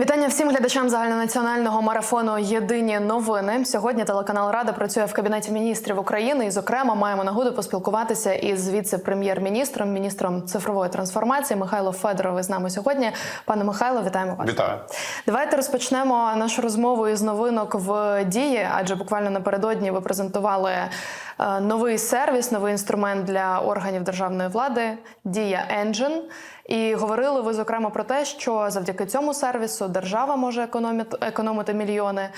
Вітання всім глядачам загальнонаціонального марафону Єдині новини. Сьогодні телеканал Рада працює в кабінеті міністрів України. І, зокрема, маємо нагоду поспілкуватися із віце-прем'єр-міністром, міністром цифрової трансформації Михайло Федоров. З нами сьогодні. Пане Михайло, вітаємо вас. Вітаю. Давайте розпочнемо нашу розмову із новинок в дії, адже буквально напередодні ви презентували новий сервіс, новий інструмент для органів державної влади Дія Engine. І говорили ви зокрема про те, що завдяки цьому сервісу держава може економити, економити мільйони,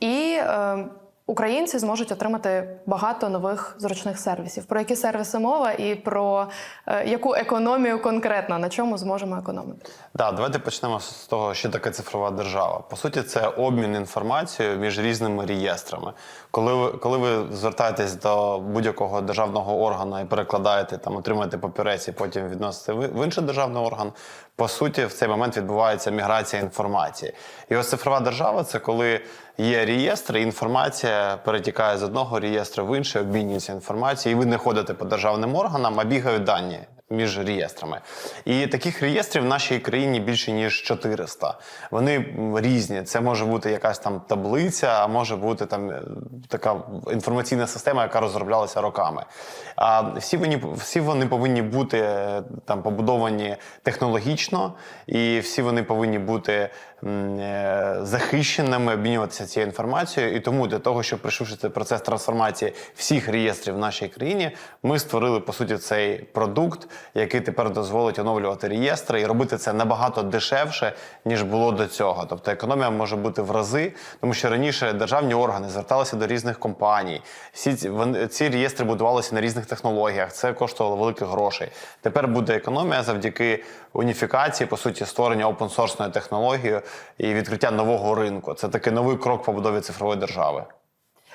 і е, українці зможуть отримати багато нових зручних сервісів. Про які сервіси мова і про е, яку економію конкретно на чому зможемо економити? Да, давайте почнемо з того, що таке цифрова держава. По суті, це обмін інформацією між різними реєстрами. Коли ви, коли ви звертаєтесь до будь-якого державного органу і перекладаєте там, отримуєте папірець і потім відносите в інший державний орган, по суті, в цей момент відбувається міграція інформації. І ось цифрова держава це коли є реєстр, і інформація перетікає з одного реєстру в інший, обмінюється інформацією, і ви не ходите по державним органам, а бігають дані між реєстрами. І таких реєстрів в нашій країні більше ніж 400. Вони різні. Це може бути якась там таблиця, а може бути там е, така інформаційна система, яка розроблялася роками. А всі вони, всі вони повинні бути е, там побудовані технологічно, і всі вони повинні бути е, захищеними, обмінюватися цією інформацією. І тому для того, щоб пришвидшити процес трансформації всіх реєстрів в нашій країні, ми створили по суті цей продукт, який тепер дозволить оновлювати реєстри і робити це набагато дешевше ніж було до цього. Тобто економія може бути в рази, тому що раніше державні органи зверталися до різних компаній. Всі ці ці реєстри будувалися на різних технологіях. Це коштувало великих грошей. Тепер буде економія завдяки уніфікації, по суті, створення опенсорсної технології і відкриття нового ринку. Це такий новий крок побудові цифрової держави.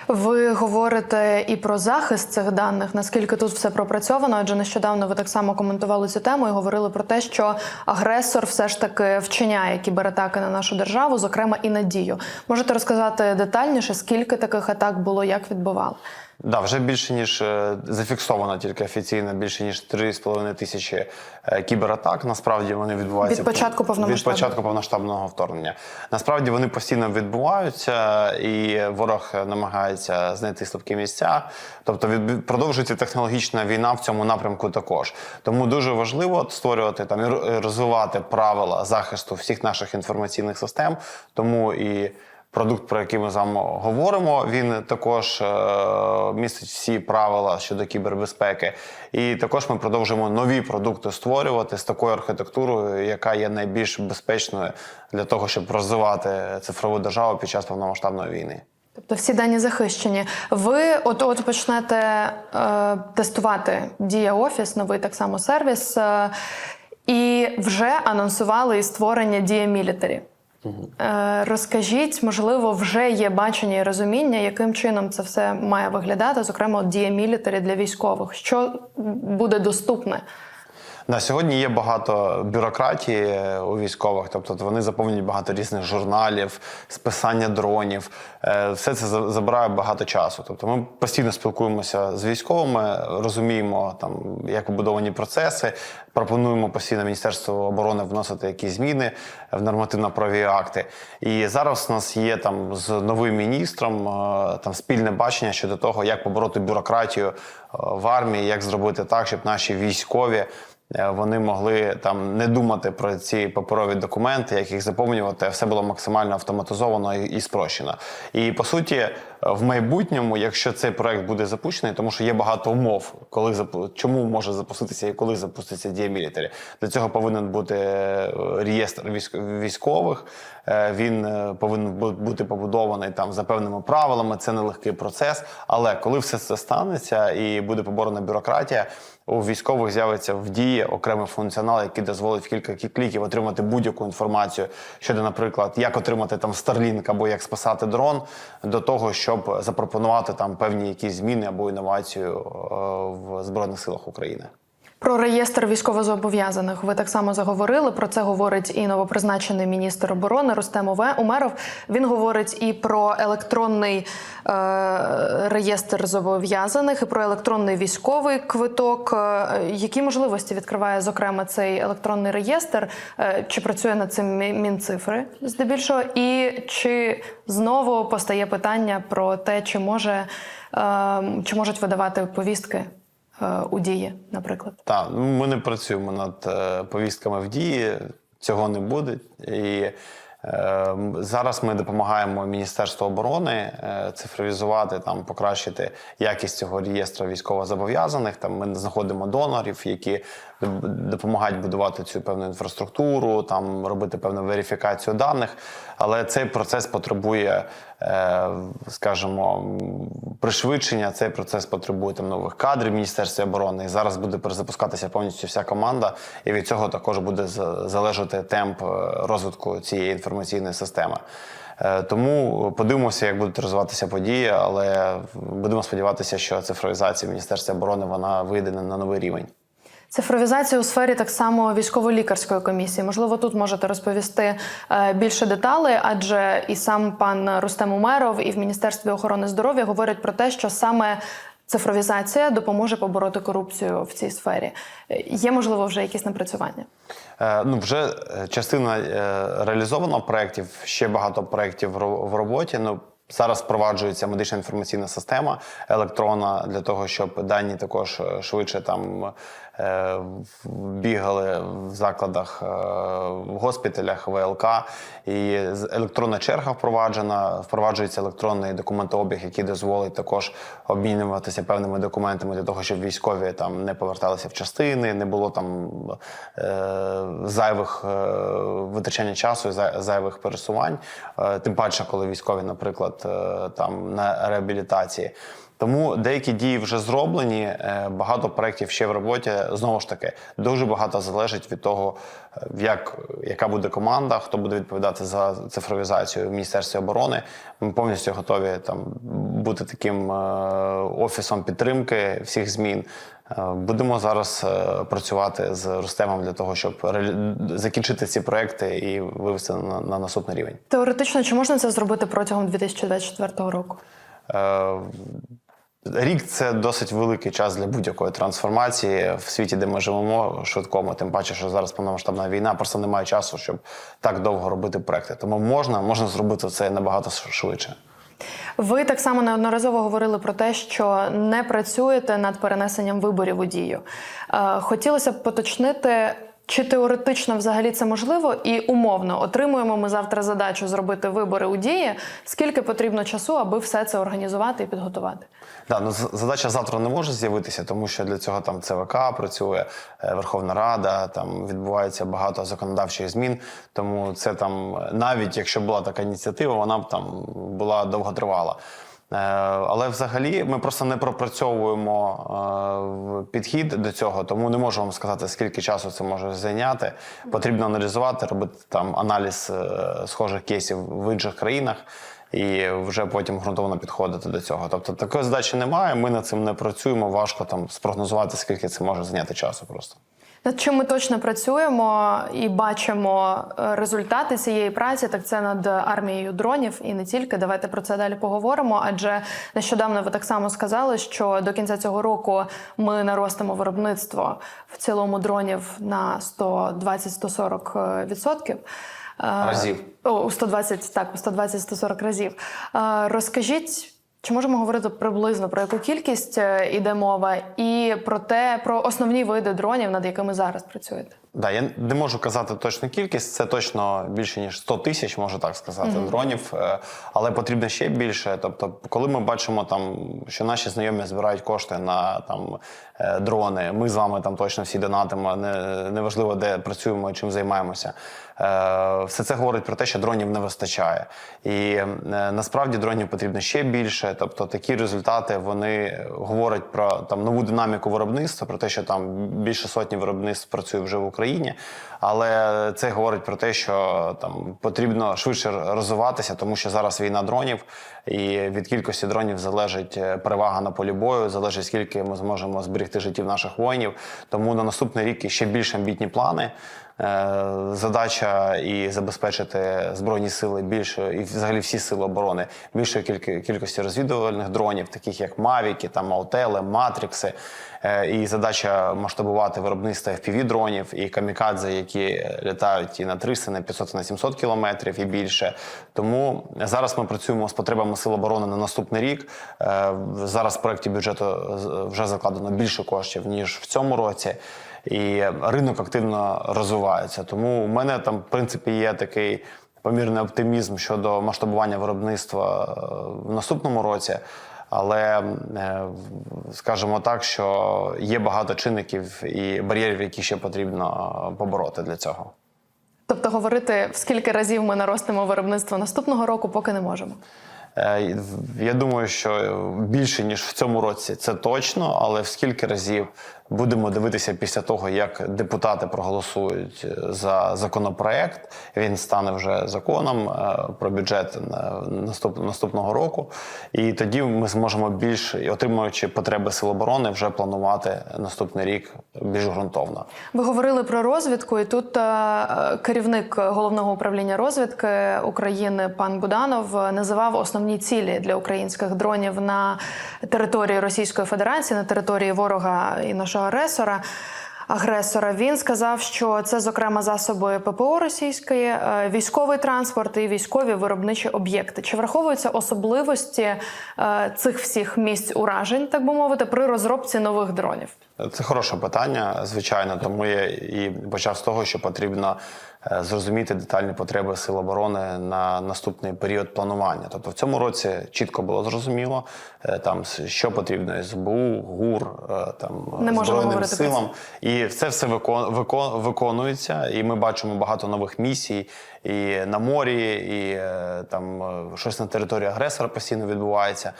Ви говорите і про захист цих даних, наскільки тут все пропрацьовано, адже нещодавно ви так само коментували цю тему і говорили про те, що агресор все ж таки вчиняє кібератаки на нашу державу, зокрема і надію. Можете розказати детальніше, скільки таких атак було, як відбували? Да, вже більше ніж е, зафіксовано тільки офіційно більше ніж 3,5 тисячі е, кібератак. Насправді вони відбуваються Від початку від початку повноштабного вторгнення. Насправді вони постійно відбуваються, і ворог намагається знайти слабкі місця. Тобто від продовжується технологічна війна в цьому напрямку також. Тому дуже важливо створювати там і розвивати правила захисту всіх наших інформаційних систем. Тому і Продукт, про який ми з вами говоримо, він також е, містить всі правила щодо кібербезпеки. І також ми продовжуємо нові продукти створювати з такою архітектурою, яка є найбільш безпечною для того, щоб розвивати цифрову державу під час повномасштабної війни. Тобто всі дані захищені. Ви от от почнете е, тестувати Дія Офіс, новий так само сервіс, е, і вже анонсували і створення Дія Мілітарі. Е, розкажіть, можливо, вже є бачення і розуміння, яким чином це все має виглядати, зокрема, от Дія Мілітарі для військових. Що буде доступне? На сьогодні є багато бюрократії е, у військових, тобто вони заповнюють багато різних журналів, списання дронів. Е, Все це забирає багато часу. Тобто ми постійно спілкуємося з військовими, розуміємо там, як побудовані процеси, пропонуємо постійно Міністерству оборони вносити якісь зміни в нормативно-правові акти. І зараз у нас є там з новим міністром е, там спільне бачення щодо того, як побороти бюрократію в армії, як зробити так, щоб наші військові. Е, Вони могли там не думати про ці паперові документи, як їх заповнювати. Все було максимально автоматизовано і, спрощено. І по суті, е, в майбутньому, якщо цей проект буде запущений, тому що є багато умов, коли запу- чому може запуститися і коли запуститься Дія Мілітарі. Для цього повинен бути е, реєстр військ- військових. Він повинен бути побудований там за певними правилами. Це нелегкий процес. Але коли все це станеться і буде поборена бюрократія, у військових з'явиться в дії окремий функціонал, який дозволить в кілька кі- кліків отримати будь-яку інформацію щодо, наприклад, як отримати там Starlink або як спасати дрон, до того, щоб запропонувати там певні якісь зміни або інновацію е, в збройних силах України. Про реєстр військовозобов'язаних ви так само заговорили. Про це говорить і новопризначений міністр оборони Рустем Умеров. Він говорить і про електронний е, реєстр зобов'язаних, і про електронний військовий квиток. Е, Які можливості відкриває зокрема цей електронний реєстр? Е, Чи працює над цим Мінцифри здебільшого? І чи знову постає питання про те, чи може е, чи можуть видавати повістки? Е, у дії, наприклад. Так, ну, ми не працюємо над е, повістками в дії, цього не буде. І е, зараз ми допомагаємо Міністерству оборони цифровізувати, там, покращити якість цього реєстру військовозобов'язаних. Там ми знаходимо донорів, які допомагають будувати цю певну інфраструктуру, там робити певну верифікацію даних. Але цей процес потребує, е, скажімо, пришвидшення. Цей процес потребує там нових кадрів в Міністерстві оборони. І зараз буде перезапускатися повністю вся команда, і від цього також буде залежати темп е, розвитку цієї інформаційної системи. Е, Тому подивимося, як будуть розвиватися події, але будемо сподіватися, що цифровізація в Міністерстві оборони вона вийде на новий рівень. Цифровізація у сфері так само військово-лікарської комісії. Можливо, тут можете розповісти е, більше деталей, адже і сам пан Рустем Умеров і в Міністерстві охорони здоров'я говорять про те, що саме цифровізація допоможе побороти корупцію в цій сфері. Є можливо вже якісь напрацювання? Е, Ну, вже е, частина реалізовано проєктів, ще багато проєктів в роботі. Ну, зараз впроваджується медична інформаційна система електронна для того, щоб дані також швидше там бігали в закладах, е, в госпіталях, ВЛК. І електронна черга впроваджена, впроваджується електронний документообіг, який дозволить також обмінюватися певними документами для того, щоб військові там не поверталися в частини, не було там е, зайвих е, витрачання часу, зай- зайвих пересувань. Е, тим паче, коли військові, наприклад, е, там на реабілітації. Тому деякі дії вже зроблені, е, багато проєктів ще в роботі. Знову ж таки, дуже багато залежить від того, е, як, яка буде команда, хто буде відповідати за цифровізацію в Міністерстві оборони. Ми повністю готові там бути таким е, офісом підтримки всіх змін. Будемо зараз працювати з Рустемом для того, щоб закінчити ці проекти і вивести на, на наступний рівень. Теоретично, чи можна це зробити протягом 2024 року? Е, Рік це досить великий час для будь-якої трансформації в світі, де ми живемо швидкому. Тим паче, що зараз повномасштабна війна, просто немає часу, щоб так довго робити проекти. Тому можна, можна зробити це набагато швидше. Ви так само неодноразово говорили про те, що не працюєте над перенесенням виборів у дію. Е, Хотілося б поточнити, чи теоретично взагалі це можливо, і умовно отримуємо ми завтра задачу зробити вибори у дії. Скільки потрібно часу, аби все це організувати і підготувати? Да, ну задача завтра не може з'явитися, тому що для цього там ЦВК працює, е, Верховна Рада, там відбувається багато законодавчих змін. Тому це там, е, навіть якщо була така ініціатива, вона б там була довготривала. Е, Але взагалі ми просто не пропрацьовуємо е, підхід до цього, тому не можу вам сказати, скільки часу це може зайняти. Потрібно аналізувати, робити там аналіз е, схожих кейсів в інших країнах і вже потім ґрунтовно підходити до цього. Тобто такої задачі немає. Ми над цим не працюємо. Важко там спрогнозувати, скільки це може зайняти часу. Просто Над чим ми точно працюємо і бачимо е, результати цієї праці, так це над армією дронів і не тільки. Давайте про це далі поговоримо. Адже нещодавно ви так само сказали, що до кінця цього року ми наростимо виробництво в цілому дронів на 120-140 відсотків. Е, Разів. О, у 120, так, у 120-140 разів. Е, Розкажіть. Чи можемо говорити приблизно про яку кількість е, іде мова, і про те, про основні види дронів, над якими зараз працюєте? Да, я не можу казати точну кількість. Це точно більше ніж 100 тисяч, можу так сказати, дронів. Е, Але потрібно ще більше. Тобто, коли ми бачимо там, що наші знайомі збирають кошти на там е, дрони, ми з вами там точно всі донатимо. Не неважливо, де працюємо і чим займаємося. Е, Все це говорить про те, що дронів не вистачає. І насправді дронів потрібно ще більше. Тобто такі результати вони говорять про там нову динаміку виробництва, про те, що там більше сотні виробництв працює вже в Україні. Але це говорить про те, що там потрібно швидше розвиватися, тому що зараз війна дронів, і від кількості дронів залежить е, перевага на полі бою, залежить скільки ми зможемо зберегти життів наших воїнів. Тому на наступний рік ще більш амбітні плани. Е, Задача і забезпечити збройні сили більше, і взагалі всі сили оборони більшої кількості розвідувальних дронів, таких як Мавіки, там Маутели, Матрікси. Е, І задача масштабувати виробництво fpv дронів і камікадзе, які літають і на 300, на 500, на 700 кілометрів і більше. Тому зараз ми працюємо з потребами сил оборони на наступний рік. Е, Зараз в проєкті бюджету вже закладено більше коштів ніж в цьому році. І ринок активно розвивається. Тому у мене там, в принципі, є такий помірний оптимізм щодо масштабування виробництва е, в наступному році. Але е, скажімо так, що є багато чинників і бар'єрів, які ще потрібно е, побороти для цього. Тобто говорити, в скільки разів ми наростимо виробництво наступного року, поки не можемо. Я думаю, що більше ніж в цьому році це точно, але в скільки разів будемо дивитися після того, як депутати проголосують за законопроект. Він стане вже законом е, про бюджет на наступного року, і тоді ми зможемо більш отримуючи потреби сил оборони, вже планувати наступний рік більш ґрунтовно. Ви говорили про розвідку, і тут е, керівник головного управління розвідки України пан Буданов е, називав основні цілі для українських дронів на території Російської Федерації, на території ворога і нашого агресора. Агресора він сказав, що це зокрема засоби ППО російської, е, військовий транспорт і військові виробничі об'єкти. Чи враховуються особливості е, цих всіх місць уражень, так би мовити, при розробці нових дронів? Це хороше питання, звичайно. Тому я і почав з того, що потрібно зрозуміти детальні потреби сил оборони на наступний період планування. Тобто в цьому році чітко було зрозуміло, е, там що потрібно СБУ, ГУР, е, там Не збройним силам, і це все викон, викон, виконується. І ми бачимо багато нових місій і на морі, і е, там е, щось на території агресора постійно відбувається.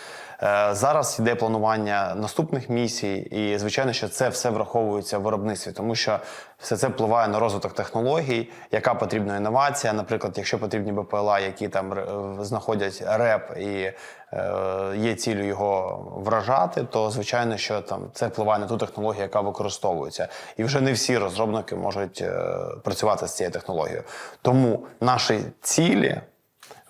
Е, Зараз йде планування наступних місій, і звичайно, що це все враховується в виробництві, тому що все це впливає на розвиток технологій, яка потрібна інновація. Наприклад, якщо потрібні БПЛА, які там е, знаходять РЕП і е, є цілею його вражати, то звичайно, що там це впливає на ту технологію, яка використовується. І вже не всі розробники можуть е, працювати з цією технологією. Тому наші цілі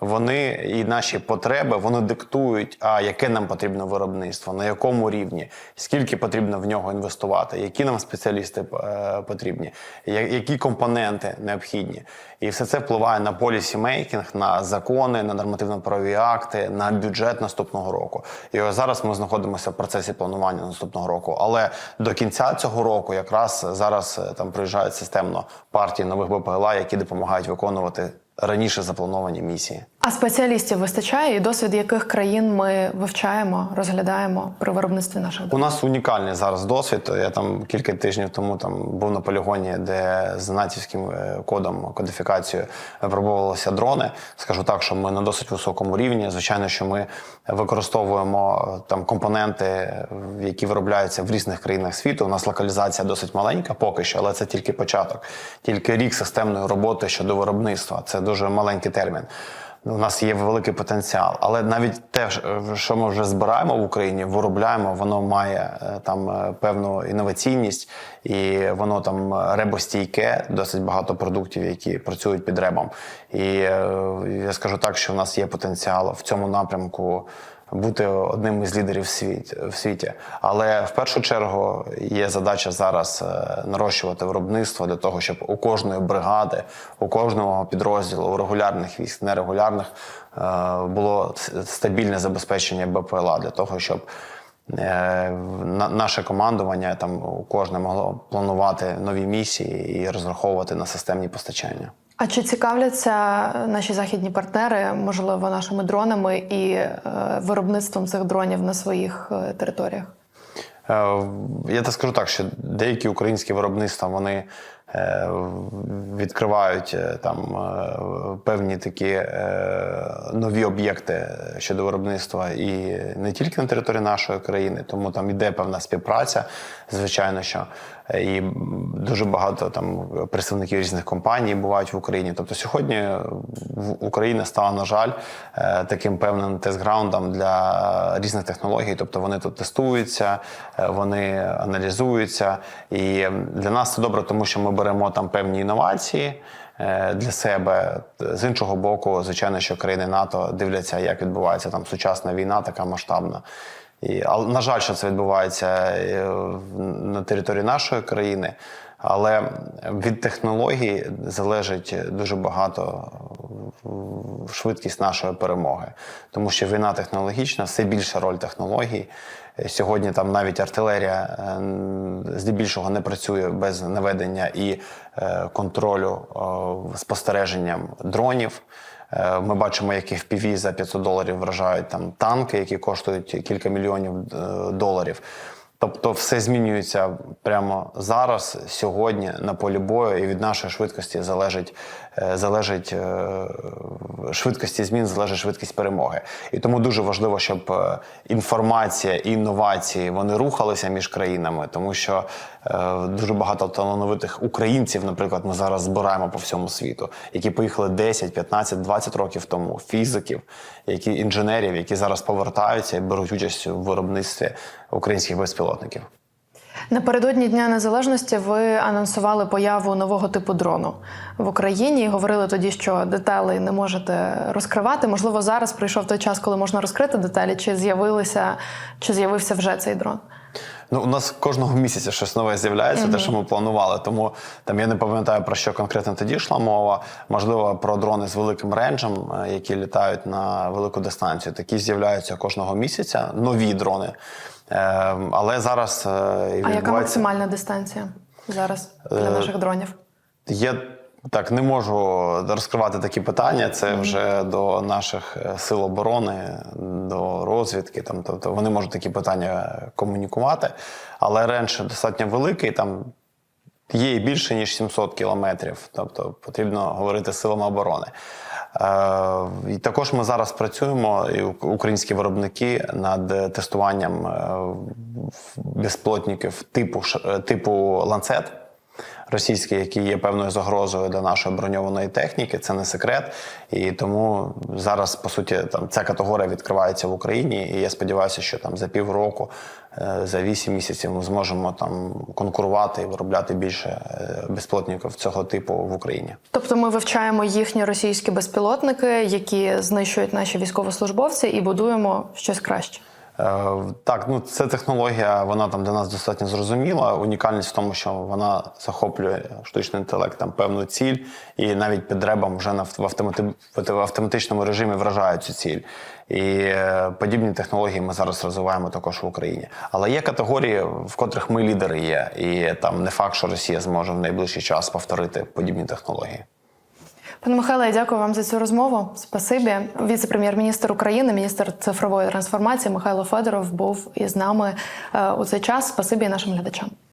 вони і наші потреби вони диктують, а яке нам потрібно виробництво, на якому рівні, скільки потрібно в нього інвестувати, які нам спеціалісти е, потрібні, які компоненти необхідні. І все це впливає на полісімейкінг, на закони, на нормативно-правові акти, на бюджет наступного року. І ось зараз ми знаходимося в процесі планування наступного року. Але до кінця цього року, якраз зараз е, там приїжджають системно партії нових БПЛА, які допомагають виконувати раніше заплановані місії. А спеціалістів вистачає і досвід яких країн ми вивчаємо, розглядаємо при виробництві наших У нас унікальний зараз досвід. Я там кілька тижнів тому там був на полігоні, де з натівським е, кодом кодифікацією випробовувалися дрони. Скажу так, що ми на досить високому рівні. Звичайно, що ми використовуємо е, там компоненти, які виробляються в різних країнах світу. У нас локалізація досить маленька, поки що, але це тільки початок, тільки рік системної роботи щодо виробництва. Це дуже маленький термін. У нас є великий потенціал, але навіть те, що ми вже збираємо в Україні, виробляємо, воно має е, там е, певну інноваційність і воно там ребостійке, досить багато продуктів, які працюють під ребом. І е, я скажу так, що в нас є потенціал в цьому напрямку. Бути одним із лідерів світ- в світі, але в першу чергу є задача зараз е, нарощувати виробництво для того, щоб у кожної бригади, у кожного підрозділу, у регулярних військ, нерегулярних е, було стабільне забезпечення БПЛА для того, щоб наше командування там кожне могло планувати нові місії і розраховувати на системні постачання. А чи цікавляться наші західні партнери, можливо, нашими дронами і е, виробництвом цих дронів на своїх е, територіях? Е, Я так скажу так, що деякі українські виробництва вони е, відкривають е, там е, певні такі е, нові об'єкти щодо виробництва і не тільки на території нашої країни, тому там іде певна співпраця, звичайно, що е, і дуже багато там представників різних компаній бувають в Україні. Тобто сьогодні Україна стала, на жаль, е, таким певним тест-граундом для різних технологій. Тобто вони тут тестуються, е, вони аналізуються. І для нас це добре, тому що ми беремо там певні інновації. е, Для себе з іншого боку, звичайно, що країни НАТО дивляться, як відбувається там сучасна війна, така масштабна. І, але, на жаль, що це відбувається е, на території нашої країни. Але від технологій залежить дуже багато швидкість нашої перемоги, тому що війна технологічна, все більша роль технологій. Е, Сьогодні там навіть артилерія е, здебільшого не працює без наведення і е, контролю е, спостереженням дронів. Е, Ми бачимо, як FPV за 500 доларів вражають там танки, які коштують кілька мільйонів е, доларів. Тобто все змінюється прямо зараз, сьогодні, на полі бою, і від нашої швидкості залежить, залежить е, швидкості змін, залежить швидкість перемоги. І тому дуже важливо, щоб е, інформація і інновації вони рухалися між країнами, тому що е, дуже багато талановитих українців, наприклад, ми зараз збираємо по всьому світу, які поїхали 10, 15, 20 років тому, фізиків, які інженерів, які зараз повертаються і беруть участь у виробництві українських безпілотників. Напередодні Дня Незалежності ви анонсували появу нового типу дрону в Україні. і Говорили тоді, що деталей не можете розкривати. Можливо, зараз прийшов той час, коли можна розкрити деталі, чи з'явилися, чи з'явився вже цей дрон. Ну, у нас кожного місяця щось нове з'являється, те, що ми планували. Тому там я не пам'ятаю про що конкретно тоді йшла мова. Можливо, про дрони з великим рейнджем, е, які літають на велику дистанцію. Такі з'являються кожного місяця, нові дрони. Е, але зараз е, А яка максимальна дистанція зараз для Е, наших дронів? Я так не можу розкривати такі питання. Це вже до наших е, сил оборони, до розвідки. Там, тобто вони можуть такі питання комунікувати. Але рейндж достатньо великий. Там є і більше ніж 700 кілометрів. Тобто потрібно говорити з силами оборони. Е, і також ми зараз працюємо, і українські виробники над тестуванням е, безплотників типу, е, типу ланцет російський, які є певною загрозою для нашої броньованої техніки, це не секрет. І тому зараз, по суті, там ця категорія відкривається в Україні. І я сподіваюся, що там за півроку, е, за вісім місяців ми зможемо там конкурувати і виробляти більше е, безплотників цього типу в Україні. Тобто ми вивчаємо їхні російські безпілотники, які знищують наші військовослужбовці, і будуємо щось краще. Е, Так, ну це технологія, вона там для нас достатньо зрозуміла. Унікальність в тому, що вона захоплює штучний інтелект там певну ціль, і навіть під ребом вже на в автомати- в автоматичному режимі вражають цю ціль. І е, подібні технології ми зараз розвиваємо також в Україні. Але є категорії, в котрих ми лідери є, і там не факт, що Росія зможе в найближчий час повторити подібні технології. Пане Михайле, я дякую вам за цю розмову. Спасибі. Віце-прем'єр-міністр України, міністр цифрової трансформації Михайло Федоров був із нами е, у цей час. Спасибі нашим глядачам.